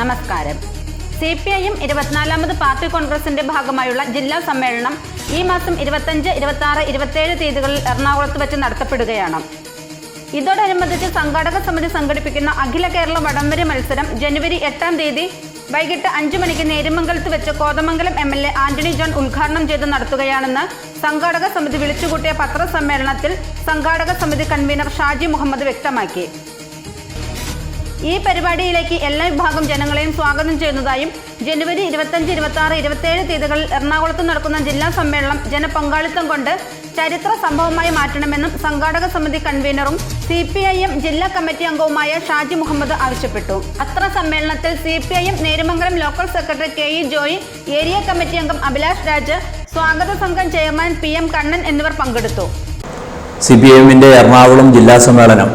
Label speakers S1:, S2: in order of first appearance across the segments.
S1: നമസ്കാരം. C P I M ഇരുപത്തിനാലാമത് party കോൺഗ്രസിന്റെ ഭാഗമായുള്ള ജില്ലാ സമ്മേളനം ഈ മാസം ഇരുപത്തഞ്ച് ഇരുപത്തി ആറ് ഇരുപത്തേഴ് തീയതികളിൽ എറണാകുളത്ത് വെച്ച് നടത്തപ്പെടുകയാണ്. ഇതോടനുബന്ധിച്ച് സംഘാടക സമിതി സംഘടിപ്പിക്കുന്ന അഖില കേരള വടംവരി മത്സരം ജനുവരി എട്ടാം തീയതി വൈകിട്ട് അഞ്ചു മണിക്ക് നേരുമംഗലത്ത് വെച്ച് Kothamangalam M L A Antony John ഉദ്ഘാടനം ചെയ്ത് നടത്തുകയാണെന്ന് സംഘാടക സമിതി വിളിച്ചുകൂട്ടിയ പത്രസമ്മേളനത്തിൽ സംഘാടക സമിതി കൺവീനർ ഷാജി മുഹമ്മദ് വ്യക്തമാക്കി. ഈ പരിപാടിയിലേക്ക് എല്ലാ വിഭാഗം ജനങ്ങളെയും സ്വാഗതം ചെയ്യുന്നതായും ജനുവരി ഇരുപത്തഞ്ച് ഇരുപത്തി ആറ് ഇരുപത്തേഴ് തീയതികളിൽ എറണാകുളത്ത് നടക്കുന്ന ജില്ലാ സമ്മേളനം ജനപങ്കാളിത്തം കൊണ്ട് ചരിത്ര സംഭവമായി മാറ്റണമെന്നും സംഘാടക സമിതി കൺവീനറും സി പി ഐ എം ജില്ലാ കമ്മിറ്റി അംഗവുമായ ഷാജി മുഹമ്മദ് ആവശ്യപ്പെട്ടു. അത്ര സമ്മേളനത്തിൽ C P I M Nerumangalam local secretary K E Joy area committee അംഗം അഭിലാഷ് രാജ് സ്വാഗത സംഘം ചെയർമാൻ പി എം കണ്ണൻ എന്നിവർ പങ്കെടുത്തു.
S2: സി പി എമ്മിന്റെ എറണാകുളം ജില്ലാ സമ്മേളനം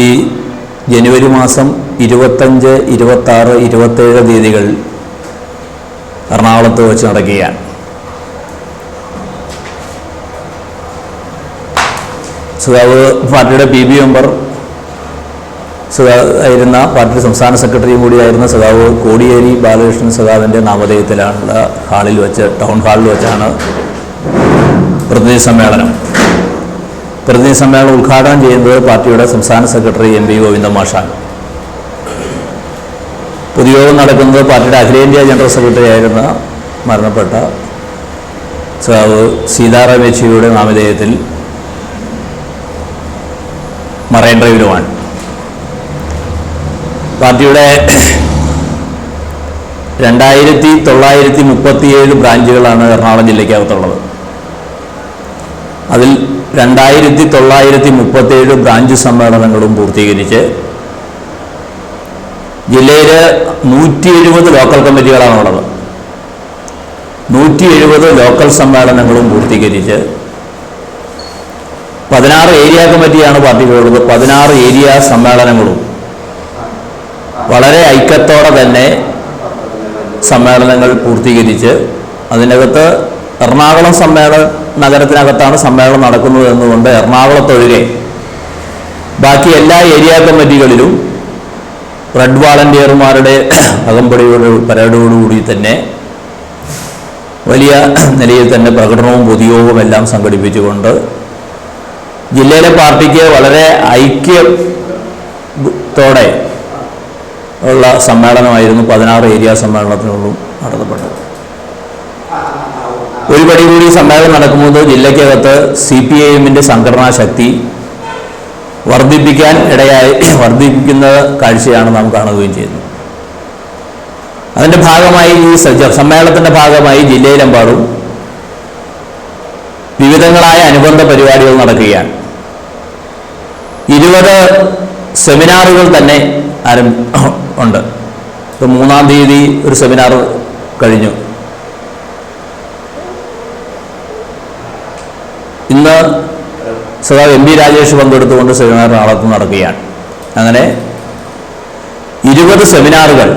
S2: ഈ ജനുവരി മാസം ഇരുപത്തഞ്ച് ഇരുപത്താറ് ഇരുപത്തേഴ് തീയതികൾ എറണാകുളത്ത് വെച്ച് നടക്കുകയാണ്. സുഖാവ് പാർട്ടിയുടെ പി ബി മെമ്പർ ആയിരുന്ന പാർട്ടി സംസ്ഥാന സെക്രട്ടറിയും കൂടിയായിരുന്ന സഖാവ് കോടിയേരി ബാലകൃഷ്ണൻ സഖാവിന്റെ നാമധേയത്തിലാണുള്ള ഹാളിൽ വെച്ച് ടൗൺ ഹാളിൽ വെച്ചാണ് പ്രതിനിധി സമ്മേളനം. പ്രതിനിധി സമ്മേളനം ഉദ്ഘാടനം ചെയ്യുന്നത് പാർട്ടിയുടെ സംസ്ഥാന സെക്രട്ടറി എം പി ഗോവിന്ദ മാഷാണ് പൊതുയോഗം നടക്കുന്നത് പാർട്ടിയുടെ അഖിലേന്ത്യാ ജനറൽ സെക്രട്ടറി ആയിരുന്ന മരണപ്പെട്ട സഖാവ് സീതാറാം യെച്ചൂരിയുടെ നാമധേയത്തിൽ മറൈൻ ഡ്രൈവിലുമാണ് പാർട്ടിയുടെ രണ്ടായിരത്തി തൊള്ളായിരത്തി മുപ്പത്തിയേഴ് ബ്രാഞ്ചുകളാണ് എറണാകുളം ജില്ലയ്ക്കകത്തുള്ളത്. അതിൽ രണ്ടായിരത്തി തൊള്ളായിരത്തി മുപ്പത്തേഴ് ബ്രാഞ്ച് സമ്മേളനങ്ങളും പൂർത്തീകരിച്ച് ജില്ലയിൽ നൂറ്റി എഴുപത് ലോക്കൽ കമ്മിറ്റികളാണ് ഉള്ളത് നൂറ്റി എഴുപത് ലോക്കൽ സമ്മേളനങ്ങളും പൂർത്തീകരിച്ച് പതിനാറ് ഏരിയ കമ്മിറ്റിയാണ് പാർട്ടിക്കുള്ളത്. പതിനാറ് ഏരിയ സമ്മേളനങ്ങളും. വളരെ ഐക്യത്തോടെ തന്നെ സമ്മേളനങ്ങൾ പൂർത്തീകരിച്ച് അതിനകത്ത് എറണാകുളം സമ്മേളന നഗരത്തിനകത്താണ് സമ്മേളനം നടക്കുന്നത് എന്നുകൊണ്ട് എറണാകുളത്തൊഴികെ ബാക്കി എല്ലാ ഏരിയ കമ്മിറ്റികളിലും റെഡ് വാളണ്ടിയർമാരുടെ അകമ്പടിയോട് പരേഡോടുകൂടി തന്നെ വലിയ നിലയിൽ തന്നെ പ്രകടനവും പൊതുയോഗവും എല്ലാം സംഘടിപ്പിച്ചുകൊണ്ട് ജില്ലയിലെ പാർട്ടിക്ക് വളരെ ഐക്യത്തോടെ ഉള്ള സമ്മേളനമായിരുന്നു പതിനാറ് ഏരിയ സമ്മേളനത്തിനുള്ളും നടത്തപ്പെട്ടത്. ഒരു പടി കൂടി സമ്മേളനം നടക്കുമ്പോൾ ജില്ലയ്ക്കകത്ത് സി പി ഐ എമ്മിന്റെ സംഘടനാ ശക്തി വർദ്ധിപ്പിക്കാൻ ഇടയായി വർദ്ധിപ്പിക്കുന്ന കാഴ്ചയാണ് നാം കാണുകയും ചെയ്യുന്നത്. അതിന്റെ ഭാഗമായി ഈ സമ്മേളനത്തിന്റെ ഭാഗമായി ജില്ലയിലെമ്പാടും വിവിധങ്ങളായ അനുബന്ധ പരിപാടികൾ നടക്കുകയാണ്. ഇരുപത് സെമിനാറുകൾ തന്നെ ആരം ഉണ്ട്. ഇപ്പം മൂന്നാം തീയതി ഒരു സെമിനാർ കഴിഞ്ഞു. ഇന്ന് സദാ എം രാജേഷ് പങ്കെടുത്തുകൊണ്ട് സെമിനാർ നാളത്ത് നടക്കുകയാണ്. അങ്ങനെ ഇരുപത് സെമിനാറുകൾ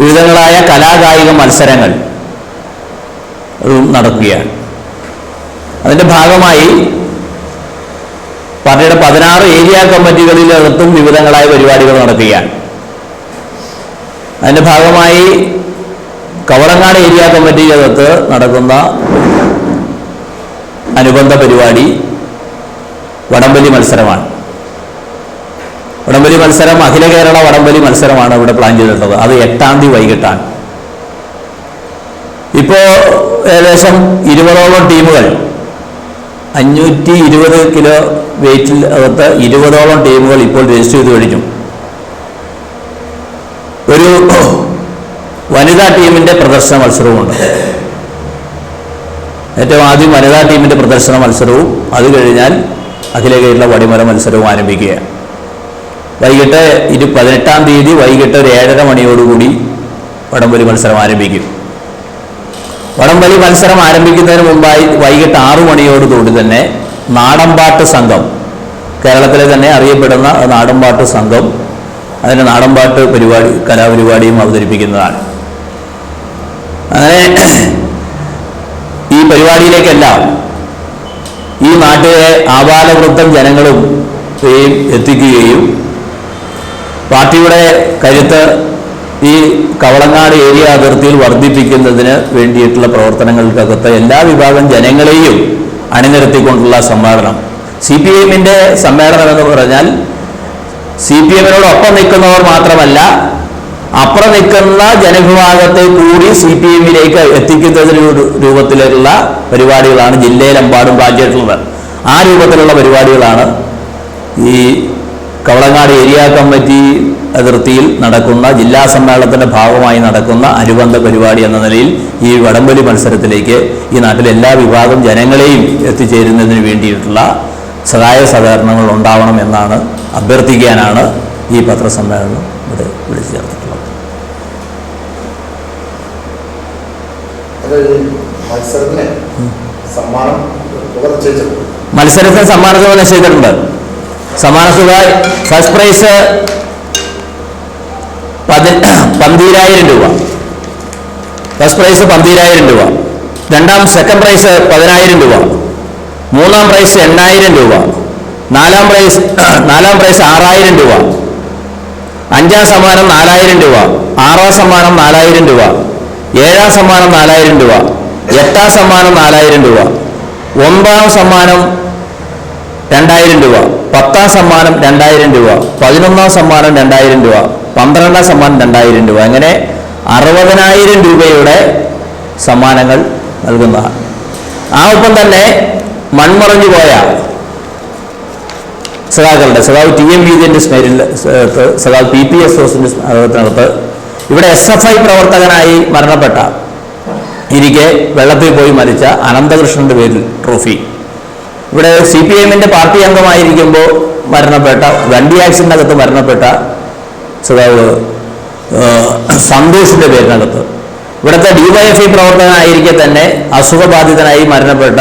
S2: വിവിധങ്ങളായ കലാകായിക മത്സരങ്ങൾ നടക്കുകയാണ്. അതിന്റെ ഭാഗമായി പാർട്ടിയുടെ പതിനാറ് ഏരിയ കമ്മിറ്റികളിലകത്തും വിവിധങ്ങളായ പരിപാടികൾ നടക്കുകയാണ്. അതിന്റെ ഭാഗമായി കവളങ്ങാട് ഏരിയ കമ്മിറ്റിക്കകത്ത് നടക്കുന്ന അനുബന്ധ പരിപാടി വടംവലി മത്സരമാണ്. വടംവലി മത്സരം അഖില കേരള വടംവലി മത്സരമാണ് ഇവിടെ പ്ലാൻ ചെയ്തിട്ടുള്ളത്. അത് എട്ടാം തീയതി വൈകിട്ടാണ്. ഇപ്പോ ഏകദേശം ഇരുപതോളം ടീമുകൾ അഞ്ഞൂറ്റി ഇരുപത് കിലോ വെയിറ്റിൽ അകത്ത് ഇരുപതോളം ടീമുകൾ ഇപ്പോൾ രജിസ്റ്റർ ചെയ്ത് കഴിഞ്ഞു. ഒരു വനിതാ ടീമിന്റെ പ്രദർശന മത്സരവുമുണ്ട്. ഏറ്റവും ആദ്യം വനിതാ ടീമിന്റെ പ്രദർശന മത്സരവും അത് കഴിഞ്ഞാൽ അഖില കേരള വടിമല മത്സരവും ആരംഭിക്കുകയാണ്. വൈകിട്ട് ഇരു പതിനെട്ടാം തീയതി വൈകിട്ട് ഒരു ഏഴര മണിയോടുകൂടി വടംവലി മത്സരം ആരംഭിക്കും. വടംവലി മത്സരം ആരംഭിക്കുന്നതിന് മുമ്പായി വൈകിട്ട് ആറു മണിയോടുകൂടി തന്നെ നാടൻപാട്ട് സംഘം കേരളത്തിലെ തന്നെ അറിയപ്പെടുന്ന നാടൻപാട്ട് സംഘം അതിന്റെ നാടൻപാട്ട് പരിപാടി കലാപരിപാടിയും അവതരിപ്പിക്കുന്നതാണ്. അങ്ങനെ പരിപാടിയിലേക്കെല്ലാം ഈ നാട്ടിലെ ആപാലവൃദ്ധം ജനങ്ങളും എത്തിക്കുകയും പാർട്ടിയുടെ കരുത്ത് ഈ കവളങ്ങാട് ഏരിയ അതിർത്തിയിൽ വർദ്ധിപ്പിക്കുന്നതിന് വേണ്ടിയിട്ടുള്ള പ്രവർത്തനങ്ങൾക്കകത്ത് എല്ലാ വിഭാഗം ജനങ്ങളെയും അണിനിരത്തിക്കൊണ്ടുള്ള സമ്മേളനം. സി പി എമ്മിന്റെ സമ്മേളനം എന്ന് പറഞ്ഞാൽ സി പി എമ്മിനോടൊപ്പം നിൽക്കുന്നവർ മാത്രമല്ല അപ്പുറം നിൽക്കുന്ന ജനവിഭാഗത്തെ കൂടി സി പി എമ്മിലേക്ക് എത്തിക്കുന്നതിന് രൂപത്തിലുള്ള പരിപാടികളാണ് ജില്ലയിലെമ്പാടും രാജ്യത്തുള്ളത് ആ രൂപത്തിലുള്ള പരിപാടികളാണ് ഈ കവളങ്ങാട് ഏരിയ കമ്മിറ്റി അതിർത്തിയിൽ നടക്കുന്ന ജില്ലാ സമ്മേളനത്തിന്റെ ഭാഗമായി നടക്കുന്ന അനുബന്ധ പരിപാടി എന്ന നിലയിൽ ഈ വടംവലി മത്സരത്തിലേക്ക് ഈ നാട്ടിലെ എല്ലാ വിഭാഗം ജനങ്ങളെയും എത്തിച്ചേരുന്നതിന് വേണ്ടിയിട്ടുള്ള സഹായ സഹകരണങ്ങൾ ഉണ്ടാവണം എന്നാണ് അഭ്യർത്ഥിക്കാനാണ് ഈ പത്രസമ്മേളനം. ഇവിടെ വിളിച്ചു ചേർത്തിട്ടുള്ളത്.
S3: മത്സരത്തിന് സമ്മാനം തുക നിശ്ചയിച്ചിട്ടുണ്ട്.
S2: മത്സരത്തിന് സമ്മാന തുക ഫസ്റ്റ് പ്രൈസ് പന്തീരായിരം രൂപ. ഫസ്റ്റ് പ്രൈസ് പന്തീരായിരം രൂപ. രണ്ടാം സെക്കൻഡ് പ്രൈസ് പതിനായിരം രൂപ. മൂന്നാം പ്രൈസ് എണ്ണായിരം രൂപ. നാലാം പ്രൈസ് നാലാം പ്രൈസ് ആറായിരം രൂപ. അഞ്ചാം സമ്മാനം നാലായിരം രൂപ ആറാം സമ്മാനം നാലായിരം രൂപ ഏഴാം സമ്മാനം നാലായിരം രൂപ എട്ടാം സമ്മാനം നാലായിരം രൂപ ഒമ്പതാം സമ്മാനം രണ്ടായിരം രൂപ പത്താം സമ്മാനം രണ്ടായിരം രൂപ പതിനൊന്നാം സമ്മാനം രണ്ടായിരം രൂപ പന്ത്രണ്ടാം സമ്മാനം രണ്ടായിരം രൂപ അങ്ങനെ അറുപതിനായിരം രൂപയുടെ സമ്മാനങ്ങൾ നൽകുന്നതാണ്. ആ ഒപ്പം തന്നെ മൺമറഞ്ഞു പോയ സഖാക്കളുടെ സഖാവ് ടി എം വിജയന്റെ സ്മരിൽ സഖാവ് പി പി എസ് ഓസിന്റെ സ്മാരകത്തിനകത്ത് ഇവിടെ എസ് എഫ് ഐ പ്രവർത്തകനായി മരണപ്പെട്ട ഇരിക്കെ വെള്ളത്തിൽ പോയി മരിച്ച അനന്തകൃഷ്ണന്റെ പേരിൽ ട്രോഫി. ഇവിടെ സി പി എമ്മിന്റെ പാർട്ടി അംഗമായിരിക്കുമ്പോൾ മരണപ്പെട്ട വണ്ടി ആക്സിഡന്റിനകത്ത് മരണപ്പെട്ട സഖാവ് സന്തോഷിന്റെ പേരിനകത്ത്. ഇവിടുത്തെ ഡിവൈഎഫ്ഐ പ്രവർത്തകനായിരിക്കെ തന്നെ അസുഖബാധിതനായി മരണപ്പെട്ട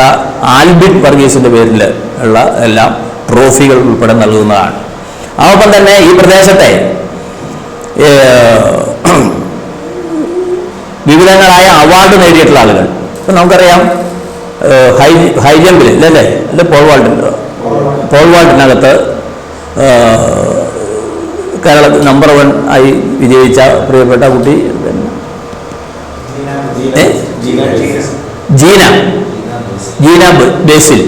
S2: ആൽബിൻ വർഗീസിന്റെ പേരിൽ ഉള്ള എല്ലാം ട്രോഫികൾ ഉൾപ്പെടെ നൽകുന്നതാണ്. അതോടൊപ്പം തന്നെ ഈ പ്രദേശത്തെ വിവിധങ്ങളായ അവാർഡ് നേടിയിട്ടുള്ള ആളുകൾ. ഇപ്പം നമുക്കറിയാം ഹൈ ഹൈ ജമ്പിൽ അല്ലേ അല്ലെ? പോൾ വാൾട്ടിൽ പോൾ വാൾട്ടിനകത്ത് കേരള നമ്പർ വൺ ആയി വിജയിച്ച പ്രിയപ്പെട്ട കുട്ടി ജീന ജീന ബേസിൽ.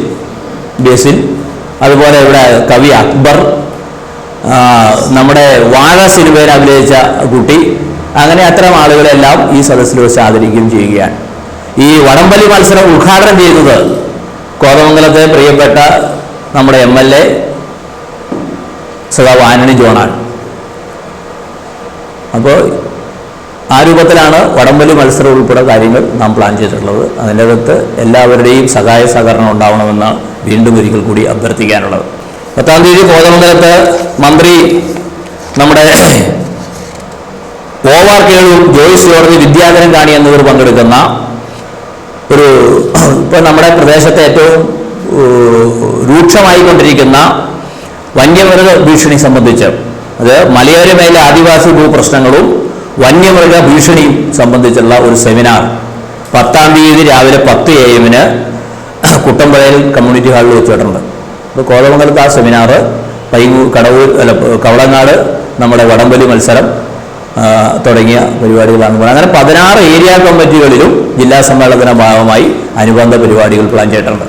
S2: ബേസിൽ. അതുപോലെ ഇവിടെ കവി അക്ബർ നമ്മുടെ വാഴ സിനിമയിൽ അഭിനയിച്ച കുട്ടി. അങ്ങനെ അത്തരം ആളുകളെല്ലാം ഈ സദസ്സിൽ വെച്ച് ആദരിക്കുകയും ചെയ്യുകയാണ്. ഈ വടംവലി മത്സരം ഉദ്ഘാടനം ചെയ്യുന്നത് കോതമംഗലത്തെ പ്രിയപ്പെട്ട നമ്മുടെ എം എൽ എ സദാ ആന്റണി ജോണാണ്. അപ്പോൾ ആ രൂപത്തിലാണ് വടംവലി മത്സരം ഉൾപ്പെടെ കാര്യങ്ങൾ നാം പ്ലാൻ ചെയ്തിട്ടുള്ളത്. അതിന്റെ അകത്ത് എല്ലാവരുടെയും സഹായ സഹകരണം ഉണ്ടാവണമെന്ന് വീണ്ടും ഒരിക്കൽ കൂടി അഭ്യർത്ഥിക്കാനുള്ളത്. പത്താം തീയതി കോതമംഗലത്ത് മന്ത്രി നമ്മുടെ ഓവാർ കേളൂർ കേളു ജോയിസ് ജോർജ് വിദ്യാധരൻ കാണി എന്നിവർ പങ്കെടുക്കുന്ന ഒരു ഇപ്പം നമ്മുടെ പ്രദേശത്തെ ഏറ്റവും രൂക്ഷമായിക്കൊണ്ടിരിക്കുന്ന വന്യമൃഗ ഭീഷണി സംബന്ധിച്ച് അത് മലയോര മേലെ ആദിവാസി ഭൂപ്രശ്നങ്ങളും വന്യമൃഗ ഭീഷണിയും സംബന്ധിച്ചുള്ള ഒരു സെമിനാർ പത്താം തീയതി രാവിലെ പത്ത് എ എമ്മിന് കുട്ടമ്പുഴയിൽ കമ്മ്യൂണിറ്റി ഹാളിൽ വെച്ചിട്ടുണ്ട്. അപ്പോൾ കോതമംഗലത്ത് ആ സെമിനാർ പൈങ്ങൂർ കടവൂർ അല്ല കവളങ്ങാട് നമ്മുടെ വടംവലി മത്സരം തുടങ്ങിയ പരിപാടികളാണ്. അങ്ങനെ പതിനാറ് ഏരിയ കമ്മിറ്റികളിലും ജില്ലാ സമ്മേളനത്തിന്റെ ഭാഗമായി അനുബന്ധ പരിപാടികൾ പ്ലാൻ ചെയ്തിട്ടുണ്ട്.